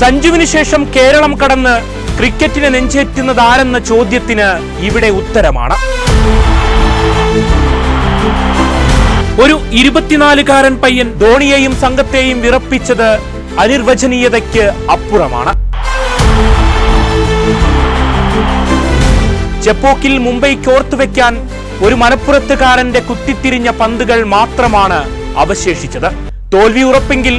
സഞ്ജുവിന് ശേഷം കേരളം കടന്ന് ക്രിക്കറ്റിനെ നെഞ്ചേറ്റുന്നത് ആരെന്ന ചോദ്യത്തിന് ഇവിടെ ഉത്തരമാണ്. ഒരു ഇരുപത്തിനാലുകാരൻ പയ്യൻ ധോണിയെയും സംഘത്തെയും വിറപ്പിച്ചത് അനിർവചനീയതയ്ക്ക് അപ്പുറമാണ്. ചെപ്പോക്കിൽ മുംബൈക്ക് ഓർത്തുവെക്കാൻ ഒരു മലപ്പുറത്തുകാരന്റെ കുത്തിത്തിരിഞ്ഞ പന്തുകൾ മാത്രമാണ് അവശേഷിച്ചത്. തോൽവി ഉറപ്പെങ്കിൽ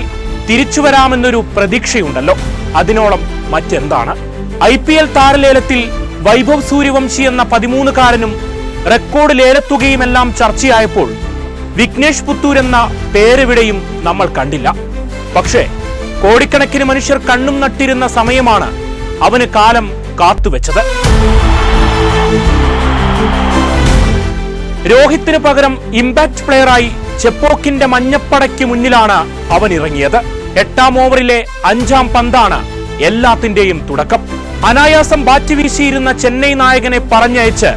തിരിച്ചു വരാമെന്നൊരു പ്രതീക്ഷയുണ്ടല്ലോ. അതിനോളം മറ്റെന്താണ്? ഐ പി എൽ താരലേലത്തിൽ വൈഭവ് സൂര്യവംശി എന്ന പതിമൂന്നുകാരനും റെക്കോർഡ് ലേലത്തുകയുമെല്ലാം ചർച്ചയായപ്പോൾ വിഘ്നേഷ് പുത്തൂർ എന്ന പേരെവിടെയും നമ്മൾ കണ്ടില്ല. പക്ഷേ കോടിക്കണക്കിന് മനുഷ്യർ കണ്ണും നട്ടിരുന്ന സമയമാണ് അവന് കാലം കാത്തുവെച്ചത്. രോഹിത്തിന് പകരം ഇമ്പാക്ട് പ്ലെയറായി ചെപ്പോക്കിന്റെ മഞ്ഞപ്പടയ്ക്ക് മുന്നിലാണ് അവൻ ഇറങ്ങിയത്. എട്ടാം ഓവറിലെ അഞ്ചാം പന്താണ് എല്ലാത്തിന്റെയും തുടക്കം. അനായാസം ബാറ്റ് വീശിയിരുന്ന ചെന്നൈ നായകനെ പറഞ്ഞയച്ച്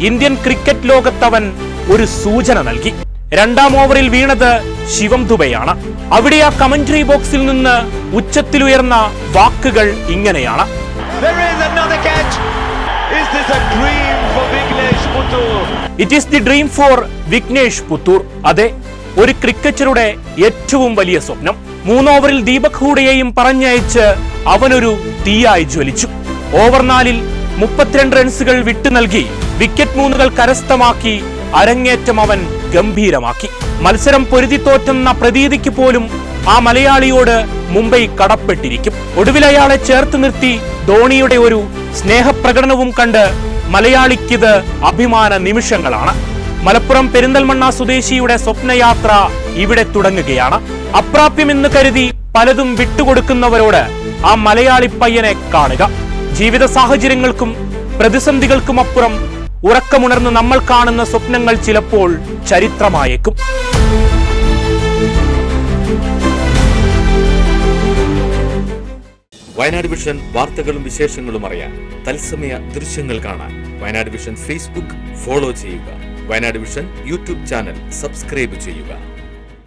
ഇന്ത്യൻ ക്രിക്കറ്റ് ലോകത്തവൻ ഒരു സൂചന നൽകി. രണ്ടാം ഓവറിൽ വീണത് ശിവം ദുബെയാണ്. അവിടെ ആ കമന്ററി ബോക്സിൽ നിന്ന് ഉച്ചത്തിലുയർന്ന വാക്കുകൾ ഇങ്ങനെയാണ്? It is the dream for Vignesh Puthur അതെ ഒരു ക്രിക്കറ്ററുടെ ഏറ്റവും വലിയ സ്വപ്നം. മൂന്ന് ഓവറിൽ ദീപക് ഹൂഡയെയും പറഞ്ഞയച്ച് അവനൊരു തീയായി ജ്വലിച്ചു. ഓവർ നാലിൽ മുപ്പത്തിരണ്ട് റൺസുകൾ വിട്ടു നൽകി വിക്കറ്റ് മൂന്നുകൾ കരസ്ഥമാക്കി അരങ്ങേറ്റം അവൻ ഗംഭീരമാക്കി. മത്സരം പൊരുതിത്തോറ്റെന്ന പ്രതീതിക്ക് പോലും ആ മലയാളിയോട് മുംബൈ കടപ്പെട്ടിരിക്കും. ഒടുവിൽ അയാളെ ചേർത്ത് നിർത്തി ധോണിയുടെ ഒരു സ്നേഹപ്രകടനവും കണ്ട് മലയാളിക്കിത് അഭിമാന നിമിഷങ്ങളാണ്. മലപ്പുറം പെരിന്തൽമണ്ണ സ്വദേശിയുടെ സ്വപ്നയാത്ര ഇവിടെ തുടങ്ങുകയാണ്. അപ്രാപ്യമെന്ന് കരുതി പലതും വിട്ടുകൊടുക്കുന്നവരോട് ആ മലയാളി പയ്യനെ കാണുക. ജീവിത സാഹചര്യങ്ങൾക്കും പ്രതിസന്ധികൾക്കുമപ്പുറം ഉറക്കമുണർന്ന് നമ്മൾ കാണുന്ന സ്വപ്നങ്ങൾ ചിലപ്പോൾ ചരിത്രമായേക്കും. വയനാട് വിഷൻ വാർത്തകളും വിശേഷങ്ങളും അറിയാൻ തത്സമയ ദൃശ്യങ്ങൾ കാണാൻ വയനാട് വിഷൻ ഫേസ്ബുക്ക് ഫോളോ ചെയ്യുക. Wayanad vision YouTube channel subscribe ചെയ്യുക.